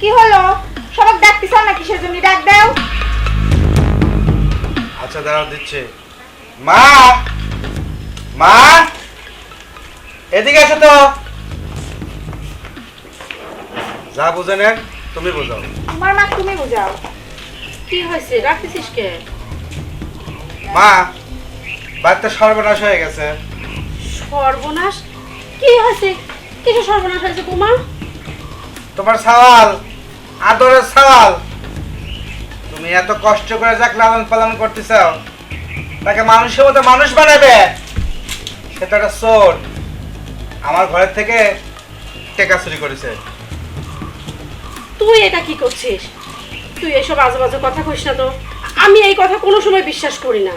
কি হলো? সবাই না কিসের জন্য ডাক দাও। আচ্ছা দাঁড়াও দিচ্ছে। মা! মা! এদিকে এসো তো। যা বুঝে নেন তুমি বোঝাও। আমার মা তুমি বুঝাও। কি হয়েছে? রাখতেছিস কে? মা বাড়িতে সর্বনাশ হয়ে গেছে। সর্বনাশ? কি হয়েছে? কিছু সর্বনাশ হয়েছে তোমার? তোমার সওয়াল আদরের সওয়াল। তুমি এত কষ্ট করে যাক লালন পালন করতে চাও তাকে মানুষের মতো মানুষ বানাবে। সেটা একটা চোর। আমার ঘরের থেকে টেকা চুরি করেছে। তুই এটা কি করছিস? তুই এসব আজে বাজে কথা কইস না তো। আমি এই কথা কোনো সময় বিশ্বাস করি না।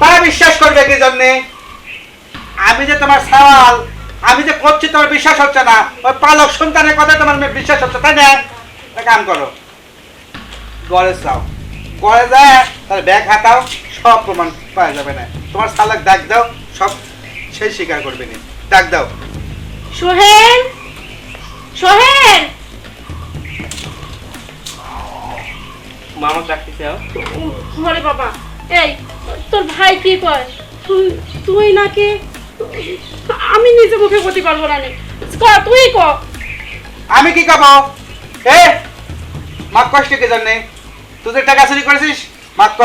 তারা বিশ্বাস করবে কি জন্যে? আমি যে তোমার সওয়াল আমি যে করছি তোমার বিশ্বাস হচ্ছে না। ওই পালক সন্তানের কথা তোমার মেয়ে বিশ্বাস হচ্ছে তাই না? কাম করো। গড়ে যাও। গড়ে যায় তাহলে ব্যাগ হাতাও সব প্রমাণ পাওয়া যাবে না। তোমার সালাক ডাক দাও সব সেই স্বীকার করবে না। ডাক দাও। সোহেল! সোহেল! মামা ডাকতে চাও? ঘরে বাবা। এই তোর ভাই কি কয়? তুই তুই নাকি আমি নিজে মুখে বলতে পারব না তুই ক। আমি কি খাব এ মাক কষ্ট কি জন্যে? তুই যে টাকা চুরি করেছিস মাক ক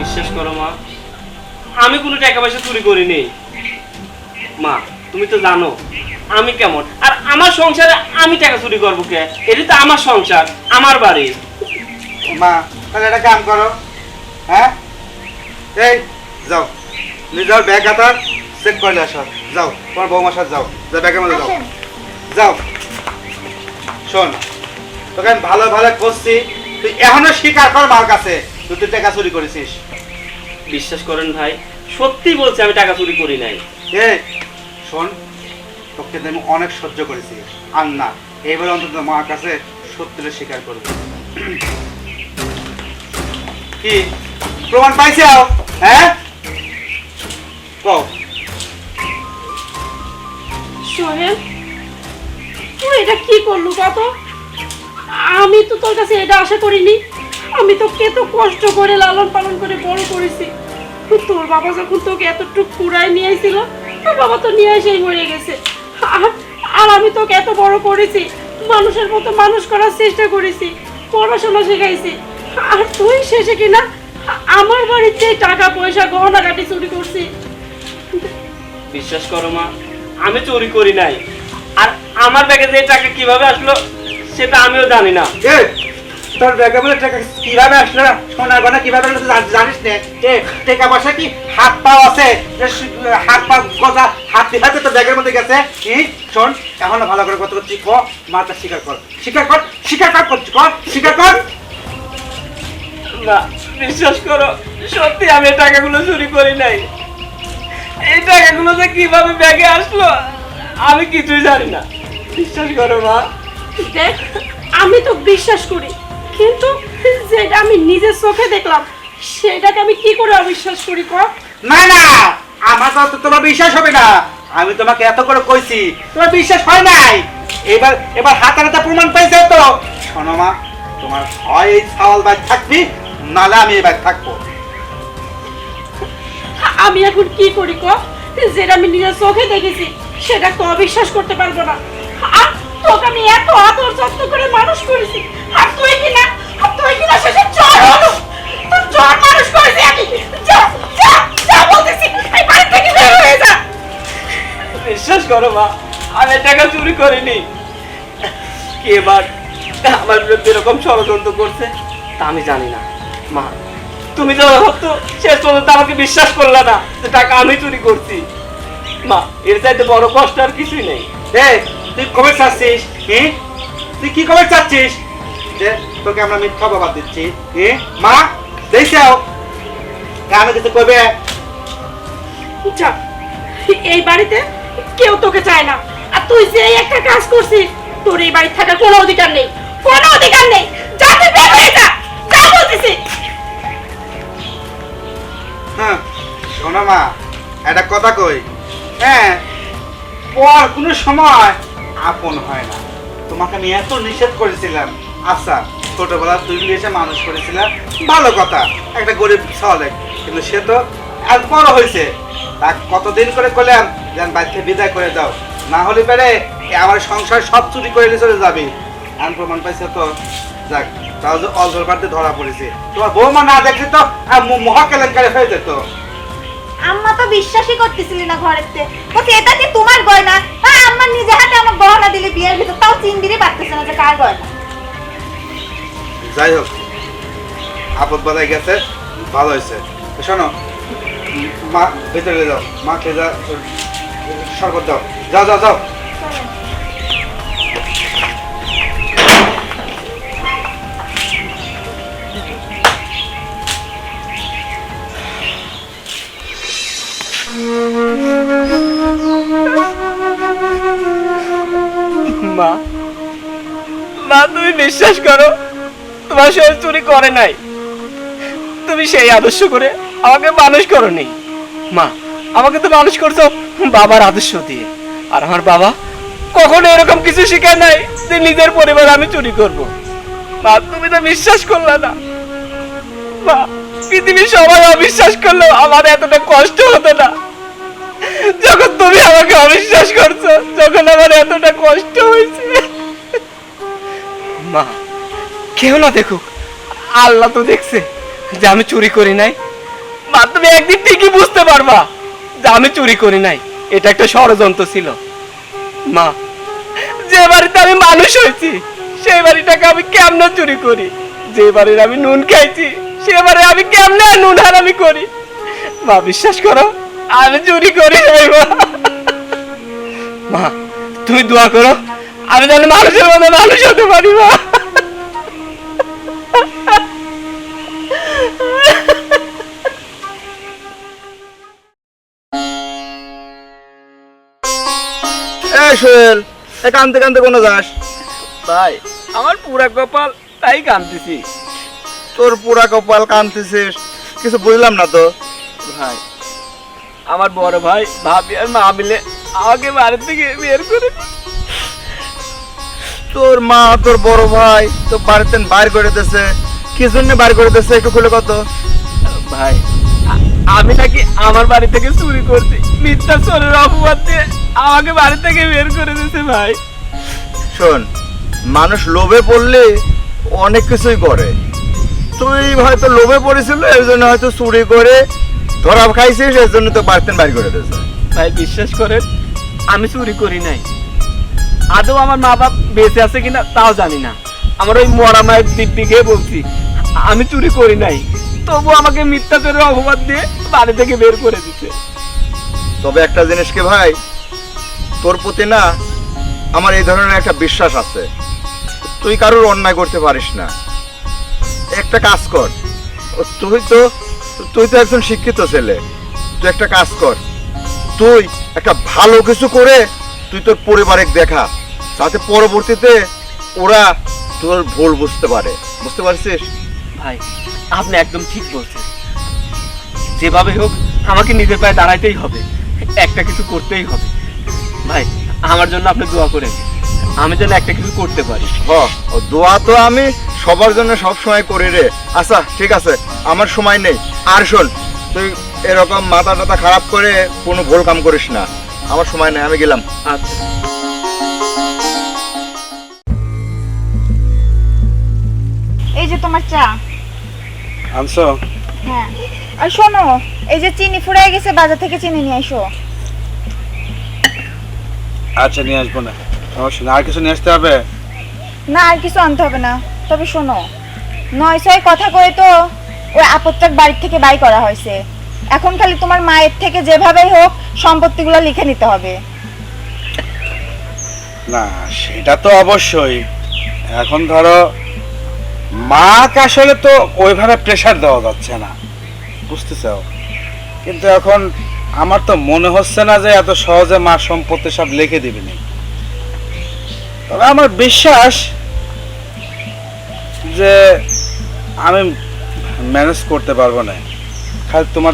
বিশ্বাস করো মা আমি কোনো টাকা পয়সা চুরি করিনি। মা তুমি তো জানো আমি কেমন? আর আমার সংসারে আমি টাকা চুরি করব কে? এটা তো আমার সংসার আমার বাড়ি। মা তাহলে একটা কাম করো। হ্যাঁ? এই যাও। নিজের ব্যাগ হাতা চেক করলে আসো যাও তোমার বৌমার সাথে যাও। যা ব্যাগের মধ্যে যাও। যাও। শোন তোকে আমি ভালো ভালো করছি তুই এখনও স্বীকার কর মার কাছে তুই তুই টাকা চুরি করেছিস বিশ্বাস করেন ভাই সত্যি বলছি আমি টাকা চুরি করি নাই। এ শোন তোকে তো আমি অনেক সহ্য করেছি। আর না এবার অন্তত মার কাছে সত্যিটা স্বীকার করব। কি? প্রমাণ পাইছে হ্যাঁ? কও সোহেল তুই এটা কি করলু কত আমি তো তোর কাছে এটা আশা করিনি। আমি তো কত কষ্ট করে লালন পালন করে বড় করেছি। তোর বাবা যখন তোকে এতটুকু কুড়ায় নিয়ে আইছিল, তোর বাবা তো নিয়ে এসেই মরে গেছে। আর আর আমি তোকে এত বড় করেছি, মানুষের মতো মানুষ করার চেষ্টা করেছি, পড়াশোনা শেখাইছি। আর তুই শেষে কিনা আমার বাড়িতে টাকা পয়সা গহনা কাটি চুরি করছি বিশ্বাস করো মা আমি চুরি করি নাই। আর আমার ব্যাগে যে টাকা কীভাবে আসলো সেটা আমিও জানি না। তোর ব্যাগে বলে টাকা কীভাবে আসলো সোনার গয়না কীভাবে আসলো জানিস না? এ টাকা পয়সা কি হাত পাও আছে? হাত পা গজা হাত হাতে তো ব্যাগের মধ্যে গেছে? কি? শোন এখনও ভালো করে কত করছি ক মাথা স্বীকার কর। স্বীকার কর স্বীকার কর করছি কর স্বীকার কর। না বিশ্বাস করো সত্যি আমি টাকাগুলো চুরি করি নাই। এই যে কীভাবে ব্যাগে আসলো আমি কিছুই জানি না। বিশ্বাস করো মা। দেখ আমি তো বিশ্বাস করি কিন্তু যেটা আমি নিজের চোখে দেখলাম সেটাকে আমি কি করে অবিশ্বাস করি কর না না আমার তো তোমার বিশ্বাস হবে না। আমি তোমাকে এত করে কইছি তোমার বিশ্বাস হয় নাই। এবার এবার হাতে হাতে প্রমাণ পাইছে তো। শোনো মা তোমার হয় এই সাওয়াল বাইক থাকবি নালে আমি এবার থাকব। আমি এখন কি করি ক? যেটা আমি নিজের চোখে দেখেছি, সেটা তো অবিশ্বাস করতে পারব না। আর তোকে আমি এত আদর যত্ন করে মানুষ করেছি, আর তুই কি না? আর তুই কি না হলো তোর মানুষ করেছি আমি। যা বলতেছি বাড়ি থেকে বের হয়ে যা। বিশ্বাস করো মা, আমি টাকা চুরি করিনি। কে এবার আমার বিরুদ্ধে এরকম ষড়যন্ত্র করছে, তা আমি জানি না। মা তুমি তো শেষ পর্যন্ত আমাকে বিশ্বাস করলে না যে টাকা আমি চুরি করছি। মা এর চাইতে বড় কষ্ট আর কিছুই নেই। তুই কবে চাচ্ছিস? হি তুই কি কবে চাচ্ছিস? যে তোকে আমরা মিথ্যা বাবা দিচ্ছি। হি মা দেখছাও আমি কিছু কবে যা এই বাড়িতে কেউ তোকে চায় না। আর তুই যে একটা কাজ করছিস তোর এই বাড়ি থাকার কোনো অধিকার নেই। কোনো অধিকার নেই। যা তুই বের হয়ে যা যা বলতেছি হ্যাঁ শোনো মা, একটা কথা কই। হ্যাঁ পর কোনো সময় আপন হয় না। তোমাকে আমি এত নিষেধ করেছিলাম। আচ্ছা ছোটবেলা তুই এসে মানুষ করেছিলাম ভালো কথা, একটা গরিব সলে কিন্তু সে তো আজ বড় হয়েছে। তা কতদিন করে করলাম যেন বাড়িতে বিদায় করে দাও। না হলে পারে আমার সংসার সব চুরি করে চলে যাবি। আমি প্রমাণ পাইছে তো। যাক তাও যে ধরা পড়েছে। তোমার বৌমা না দেখলে তো ম- মহা কেলেঙ্কারি হয়ে যেত। আম্মা তো বিশ্বাসই করতেছিলি না ঘরেতে। বলছে এটা কি তোমার গয়না? হ্যাঁ আম্মা নিজে হাতে আমার গহনা দিলে বিয়ের ভিতর। তাও চিনবিরই পারতেছে না যে কার গয়না? যাই হোক আপদ বাজায় গেছে ভালো হয়েছে। শোনো মা ভেতরে যাও। মাকে যা শরবত দাও। যাও যাও যাও। মা। মা, তুমি বিশ্বাস করো, তোমার শরীর চুরি করে নাই। তুমি সেই আদর্শ করে আমাকে মানুষ করনি। মা, আমাকে তো মানুষ করছ বাবার আদর্শ দিয়ে। আর আমার বাবা কখনো এরকম কিছু শিখায় নাই যে নিজের পরিবার আমি চুরি করব। মা, তুমি তো বিশ্বাস করলে না। মা, পৃথিবীর সবাই অবিশ্বাস করলেও আমার এতটা কষ্ট হতো না। তুমি আমাকে অবিশ্বাস করছ যখন আমার এতটা কষ্ট হয়েছে। মা, কেউ না দেখুক, আল্লাহ তো দেখছে যে আমি চুরি করি নাই। মা, তুমি একদিন ঠিকই বুঝতে পারবা যে আমি চুরি করি নাই। এটা একটা ষড়যন্ত্র ছিল। মা, যে বাড়িতে আমি মানুষ হয়েছি, সেই বাড়িটাকে আমি কেমনে চুরি করি? যে বাড়ির আমি নুন খাইছি, সে বাড়ি আমি কেমনে নুন হারামি করি? মা, বিশ্বাস করো আমি চুরি করি নাই মা মা তুমি দোয়া করো আমি যেন মানুষের মতো মানুষ হতে পারি মা। সোহেল এ কানতে কানতে কোনো যাস? ভাই আমার পুরা কপাল তাই কাঁদতেছি তোর পুরা কপাল কানতেছিস কিছু বুঝলাম না তো? ভাই আমার বড় ভাই ভাবি আর মা মিলে আমাকে বাড়ি থেকে বের করে। তোর মা তোর বড় ভাই তো বাড়িতে বাইর করে দিতেছে কি জন্য বাইর করে দিতেছে একটু খুলে কত? ভাই আমি নাকি আমার বাড়ি থেকে চুরি করছি। মিথ্যা চোরের অপবাদ দিয়ে আমাকে বাড়ি থেকে বের করে দিয়েছে ভাই। শোন মানুষ লোভে পড়লে অনেক কিছুই করে। তুই হয়তো লোভে পড়েছিল এর জন্য হয়তো চুরি করে ধরা খাইছিস? এর জন্য তো বাড়তেন বাড়ি করে দিয়েছে। ভাই বিশ্বাস করেন আমি চুরি করি নাই। আদৌ আমার মা বাপ বেঁচে আছে কিনা তাও জানি না। আমার ওই মরা মায়ের দিব্যি গিয়ে বলছি আমি চুরি করি নাই। তবু আমাকে মিথ্যা চোরের অপবাদ দিয়ে বাড়ি থেকে বের করে দিচ্ছে তবে একটা জিনিস কি ভাই? তোর প্রতি না আমার এই ধরনের একটা বিশ্বাস আছে। তুই কারোর অন্যায় করতে পারিস না। একটা কাজ কর তুই তো তুই তো একজন শিক্ষিত ছেলে। তুই একটা কাজ কর। তুই একটা ভালো কিছু করে তুই তোর পরিবারে দেখা। যাতে পরবর্তীতে ওরা তোর ভুল বুঝতে পারে। বুঝতে পারছিস? ভাই আপনি একদম ঠিক বলছেন। যেভাবে হোক আমাকে নিজের পায়ে দাঁড়াইতেই হবে। একটা কিছু করতেই হবে। ভাই আমার জন্য আপনি দোয়া করেন। আমি যেন একটা কিছু করতে পারি। হ দোয়া তো আমি সবার জন্য সব সময় করি রে। আচ্ছা ঠিক আছে। আমার সময় নেই। আর শোন তুই এরকম মাথা টাথা খারাপ করে কোনো ভুল কাম করিস না। আমার সময় নেই আমি গেলাম। আচ্ছা। এই যে তোমার চা। আনছো? হ্যাঁ। আর শোনো এই যে চিনি ফুরাই গেছে বাজার থেকে চিনি নিয়ে এসো আচ্ছা নিয়ে আসব না। সমস্যা নেই। আর কিছু নিয়ে আসতে হবে? না আর কিছু আনতে হবে না। তবে শোনো নয় ছয় কথা কয়ে তো ওই আপত্তাক বাড়ির থেকে বাই করা হয়েছে। এখন খালি তোমার মায়ের থেকে যেভাবেই হোক সম্পত্তিগুলো লিখে নিতে হবে। না, সেটা তো অবশ্যই। এখন ধরো, মাকে আসলে তো ওইভাবে প্রেশার দেওয়া যাচ্ছে না। বুঝতেছো? কিন্তু এখন আমার তো মনে হচ্ছে না যে এত সহজে মা সম্পত্তি সব লিখে দিবেনি তবে আমার বিশ্বাস যে আমি ম্যানেজ করতে পারব না। খালি তোমার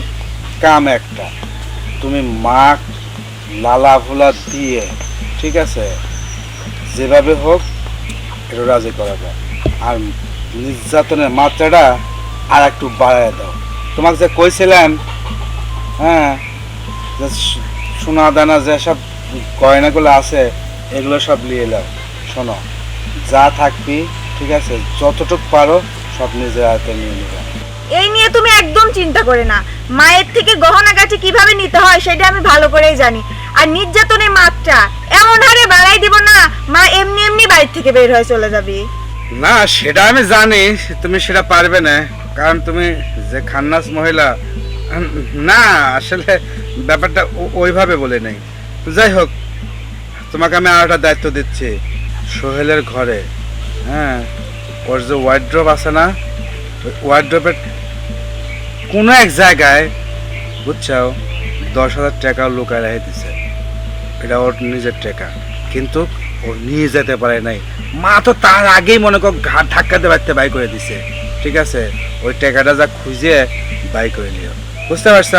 কাম একটা। তুমি মা লালা ভুলা দিয়ে, ঠিক আছে? যেভাবে হোক, এটা রাজি করা যায়। আর নির্যাতনের মাত্রাটা আর একটু বাড়ায় দাও। তোমাকে যে কইছিলাম হ্যাঁ যে সোনা দানা যেসব গয়নাগুলো আছে, এগুলো সব নিয়ে নাও। শোনো, যা থাকবি, ঠিক আছে? যতটুক পারো, সব নিজের হাতে নিয়ে নেবে। এই নিয়ে তুমি একদম চিন্তা করে না। মায়ের থেকে গহনা গাছে কীভাবে নিতে হয় সেটা আমি ভালো করেই জানি। আর নির্যাতনের মাত্রা এমন হারে বাড়াই দিব না, মা এমনি এমনি বাড়ির থেকে বের হয়ে চলে যাবে। না, সেটা আমি জানি, তুমি সেটা পারবে না। কারণ তুমি যে খান্নাস মহিলা না, আসলে ব্যাপারটা ওইভাবে বলে নেই। যাই হোক, তোমাকে আমি আর একটা দায়িত্ব দিচ্ছি, সোহেলের ঘরে। হ্যাঁ ওর যে ওয়ার্ড্রপ আছে না ওয়ার্ড্রপের কোনো এক জায়গায় বুঝছ দশ হাজার টাকা লুকায় রেখে দিছে। এটা ওর নিজের টাকা। কিন্তু ও নিয়ে যেতে পারে নাই। মা তো তার আগেই মনে কর ঘাট ধাক্কাতে বাড়তে বাই করে দিছে। ঠিক আছে? ওই টাকাটা যা খুঁজে বাই করে নিও। বুঝতে পারছ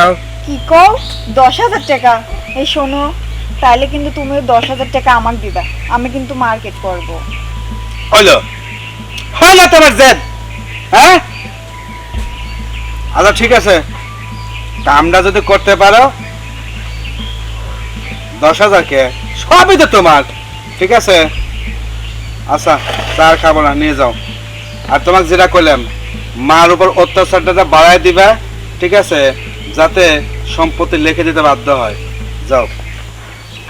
কি কও? দশ হাজার টাকা? এই শোনো তাহলে কিন্তু তুমি দশ হাজার টাকা আমাকে দিবা। আমি কিন্তু মার্কেট করব। হলো। হলো তোমার জেদ। হ্যাঁ? আচ্ছা ঠিক আছে। কামটা যদি করতে পারো দশ হাজার কে? সবই তো তোমার। ঠিক আছে? আচ্ছা চার খাব না নিয়ে যাও। আর তোমাকে যেটা করলাম মার উপর অত্যাচারটা যা বাড়ায় দিবা ঠিক আছে? যাতে সম্পত্তি লিখে দিতে বাধ্য হয়। যাও।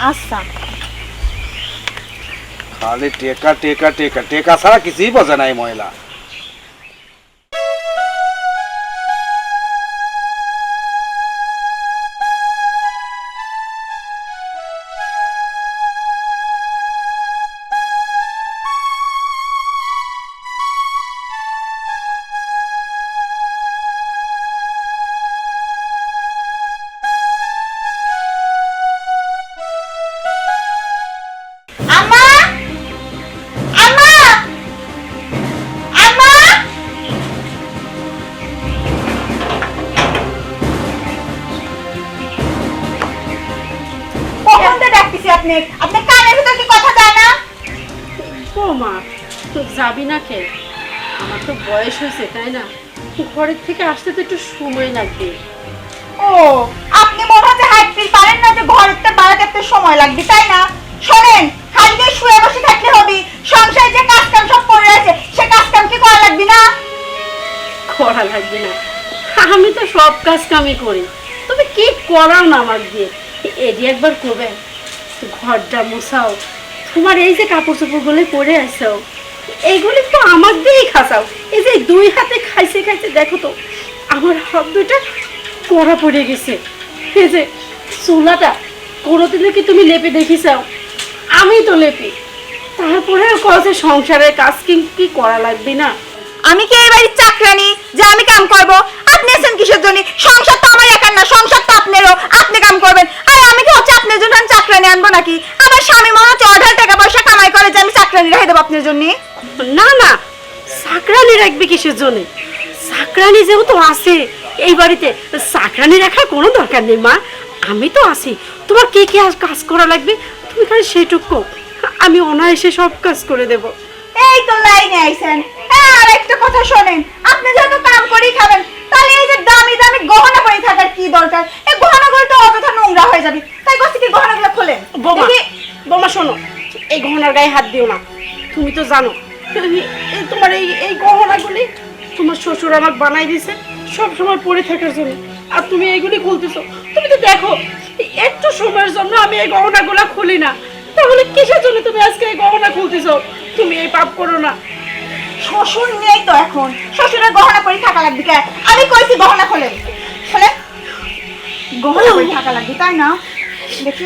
আচ্ছা। খালি টেকা টেকা টেকা টেকা ছাড়া কিছুই বোঝে নাই মহিলা। যাবি না কে? আমার তো বয়স হয়েছে তাই না? ঘরের থেকে আসতে তো একটু সময় লাগবে। ও আপনি মনে হচ্ছে হাঁটতে পারেন না যে ঘরটা বাড়াতে একটু সময় লাগবে তাই না? শোনেন খালি শুয়ে বসে থাকলে হবে। সংসারে যে কাজ কাম সব পড়ে আছে সে কাজ কাম কি করা লাগবে না? করা লাগবে না। আমি তো সব কাজ কামই করি। তবে কি করাও না আমার দিয়ে? এডি একবার করবে। ঘরটা মুছাও। তোমার এই যে কাপড় চোপড়গুলো পরে আসো এইগুলি তো আমার দিয়েই খাসাও এই যে দুই হাতে খাইছে খাইছে, দেখো তো, আমার হাত দুইটা কড়া পড়ে গেছে। এই যে চুলাটা, কোনোদিনও কি তুমি লেপে দেখিসাও আমি তো লেপি। তারপরে কছে সংসারের কাজ কি কি করা লাগবে না? আমি কি এই বাড়ির চাকরানি যে আমি কাম করব? আপনি আছেন কিসের জন্য? সংসার তো আমার একার না, সংসার তো আপনারও। আপনি কাম করবেন। আর আমি কি হচ্ছে আপনার জন্য আমি চাকরানি আনব নাকি? আমার স্বামী মনে হচ্ছে অঢাল টাকা পয়সা কামাই করে যে আমি চাকরানি রেখে দেবো আপনার জন্য। না না সাকরানি রাখবে কিসের জন্য? সাকরানি যেহেতু আছে এই বাড়িতে সাকরানি রাখার কোনো দরকার নেই মা। আমি তো আছি। তোমার কে কে কাজ করা লাগবে? তুমি খালি সেটুকু আমি অনায়াসে সব কাজ করে দেব। এই তো লাইনে আইছেন। হ্যাঁ আর একটা কথা শোনেন। আপনি যেহেতু কাম করেই খাবেন তাহলে এই যে দামি দামি গহনা পরে থাকার কি দরকার? এই গহনাগুলো তো অযথা নোংরা হয়ে যাবে। তাই কষ্ট কি গহনাগুলো খোলেন? বোমা বোমা শোনো এই গহনার গায়ে হাত দিও না। তুমি তো জানো তোমার এই এই গহনাগুলি তোমার শ্বশুর আমাকে বানাই দিয়েছে সব সময় পরে থাকার জন্য। আর তুমি এইগুলি খুলতেছো। তুমি তো দেখো একটু সময়ের জন্য আমি এই গহনাগুলো খুলি না। তাহলে কিসের জন্য তুমি আজকে এই গহনা খুলতেছো? তুমি এই পাপ করো না। শ্বশুর নেই তো এখন। শ্বশুরের গহনা পরে থাকা লাগবে কে? আমি কইছি গহনা খোলেন। খোলেন গহনা পরে থাকা লাগবে তাই না? দেখি।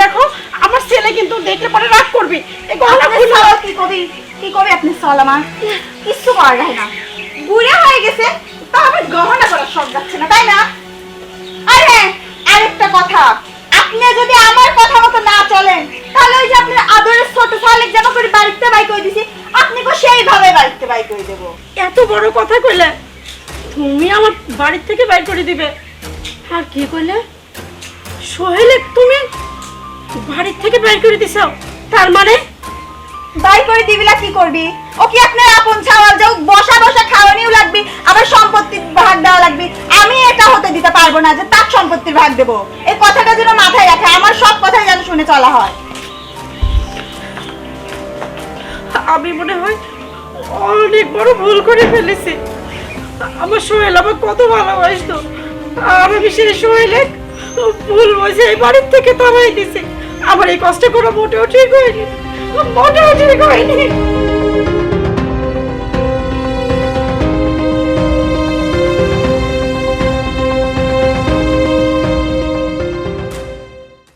দেখো আমার ছেলে কিন্তু দেখলে পরে রাগ করবে। এই গহনা সাল কি কবি? কি কবি আপনি সাল আমার কিচ্ছু করা যায় না। বুড়া হয়ে গেছে, তা আমার গহনা করার শখ যাচ্ছে না, তাই না? আর হ্যাঁ আরেকটা কথা। আপনি যদি আমার কথা মতো না চলেন, তাহলে ওই যে আপনার আদরের ছোট সালেক জামা করে বাড়িতে বাই করে দিছি আপনি কো সেইভাবে বাড়িতে বাই করে দেবো। এত বড় কথা কইলে তুমি আমার বাড়ির থেকে বাইর করে দিবে। আর কি কইলে? সোহেলে, তুমি বাড়ির থেকে বাইর করে দিছো। তার মানে? বাই করে দিবিলা কি করবি? ও কি আপনার আপন ছাওয়াল যাও বসা বসা খাওয়ানিও লাগবে, আবার সম্পত্তির ভাগ দেওয়া লাগবে? আমি এটা হতে দিতে পারব না যে তার সম্পত্তির ভাগ দেবো। এই কথাটা যেন মাথায় রাখে, আমার সব কথাই যেন শুনে চলা হয়। আমি মনে হয় অনেক বড় ভুল করে ফেলেছি। আমার সোহেল আমার কত ভালোবাসতো। আর আমি সেই সোহেলে ভুল বসে এই বাড়ির থেকে তাড়াই দিছি। আমার এই কষ্ট করে মোটেও ঠিক হয়নি। মোটেও ঠিক হয়নি